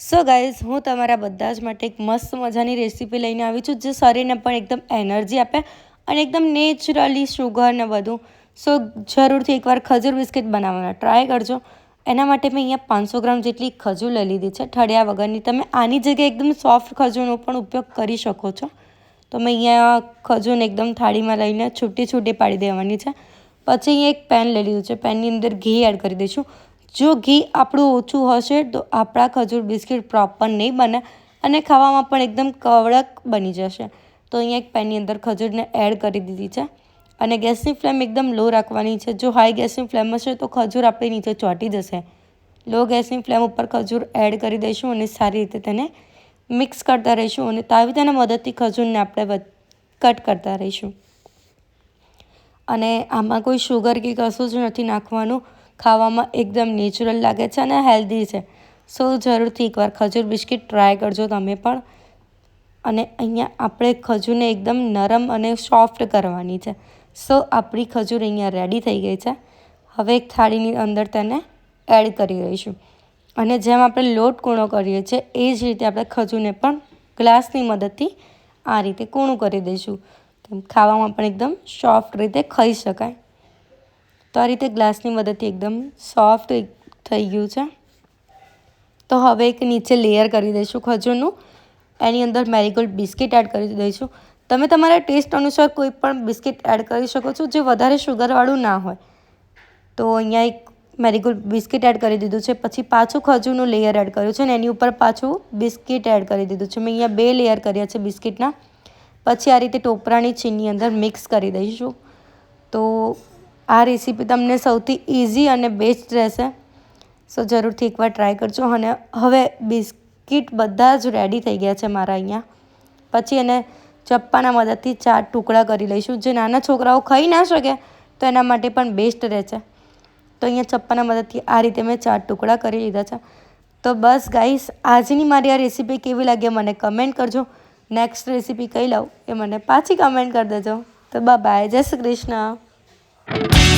So guys હું તમારા બધા જ માટે એક મસ્ત મજાની રેસીપી લઈને આવી છું, જે શરીરને પણ એકદમ એનર્જી આપે અને એકદમ નેચરલી શુગર ને બધું. સો જરૂરથી એકવાર ખજૂર બિસ્કિટ બનાવવાના ટ્રાય કરજો. એના માટે મેં અહીંયા પાંચસો ગ્રામ જેટલી ખજૂર લઈ લીધી છે, ઠળિયા વગરની. તમે આની જગ્યાએ એકદમ સોફ્ટ ખજૂરનો પણ ઉપયોગ કરી શકો છો. તો મેં અહીંયા ખજૂરને એકદમ થાળીમાં લઈને છૂટી છૂટી પાડી દેવાની છે. પછી અહીંયા એક પેન લઈ લીધું છે પેનની અંદર ઘી એડ કરી દઈશું. જો ઘી આપણું ઓછું હશે તો આપણા ખજૂર બિસ્કિટ પ્રોપર નહીં બને અને ખાવામાં પણ એકદમ કવળક બની જશે. તો અહીંયા એક પેનની અંદર ખજૂરને એડ કરી દીધી છે અને ગેસની ફ્લેમ એકદમ લો રાખવાની છે. જો હાઈ ગેસની ફ્લેમ હશે તો ખજૂર આપણી નીચે ચોંટી જશે. લો ગેસની ફ્લેમ ઉપર ખજૂર એડ કરી દઈશું અને સારી રીતે તેને મિક્સ કરતા રહીશું અને તાવીતાના મદદથી ખજૂરને આપણે કટ કરતા રહીશું. અને આમાં કોઈ શુગર કે કશું જ નથી નાખવાનું. ખાવામાં એકદમ નેચરલ લાગે છે અને હેલ્ધી છે. સો જરૂરથી એકવાર ખજૂર બિસ્કિટ ટ્રાય કરજો તમે પણ. અને અહીંયા આપણે ખજૂરને એકદમ નરમ અને સોફ્ટ કરવાની છે. સો આપણી ખજૂર અહીંયા રેડી થઈ ગઈ છે. હવે એક થાળીની અંદર તેને એડ કરી રહીશું અને જેમ આપણે લોટ કૂણો કરીએ છીએ, એ જ રીતે આપણે ખજૂરને પણ ગ્લાસની મદદથી આ રીતે કૂણું કરી દઈશું. ખાવામાં પણ એકદમ સોફ્ટ રીતે ખાઈ શકાય. તો આ રીતે ગ્લાસની મદદથી એકદમ સોફ્ટ થઈ ગયું છે. તો હવે એક નીચે લેયર કરી દઈશું ખજૂરનું. એની અંદર મેરીગોલ્ડ બિસ્કિટ એડ કરી દઈશું. તમે તમારા ટેસ્ટ અનુસાર કોઈ પણ બિસ્કિટ એડ કરી શકો છો જે વધારે શુગરવાળું ના હોય. તો અહીંયા એક મેરીગોલ્ડ બિસ્કિટ એડ કરી દીધું છે. પછી પાછું ખજૂરનું લેયર એડ કર્યું છે અને એની ઉપર પાછું બિસ્કિટ એડ કરી દીધું છે. મેં અહીંયા બે લેયર કર્યા છે બિસ્કિટના પછી આ રીતે ટોપરાની ચીની અંદર મિક્સ કરી દઈશું. તો આ રેસીપી તમને સૌથી ઇઝી અને બેસ્ટ રહેશે. સો જરૂરથી એકવાર ટ્રાય કરજો અને હવે બિસ્કિટ બધા જ રેડી થઈ ગયા છે મારા અહીંયા. પછી એને ચપ્પાના મદદથી ચાર ટુકડા કરી લઈશું. જે નાના છોકરાઓ ખાઈ ના શકે, તો એના માટે પણ બેસ્ટ રહે છે તો અહીંયા ચપ્પાના મદદથી આ રીતે મેં ચાર ટુકડા કરી લીધા છે. તો બસ ગાઈસ આજની મારી આ રેસીપી કેવી લાગે મને કમેન્ટ કરજો. નેક્સ્ટ રેસીપી કઈ લાવું એ મને પાછી કમેન્ટ કરી દેજો. તો બાય જય શ્રી કૃષ્ણ. Bye.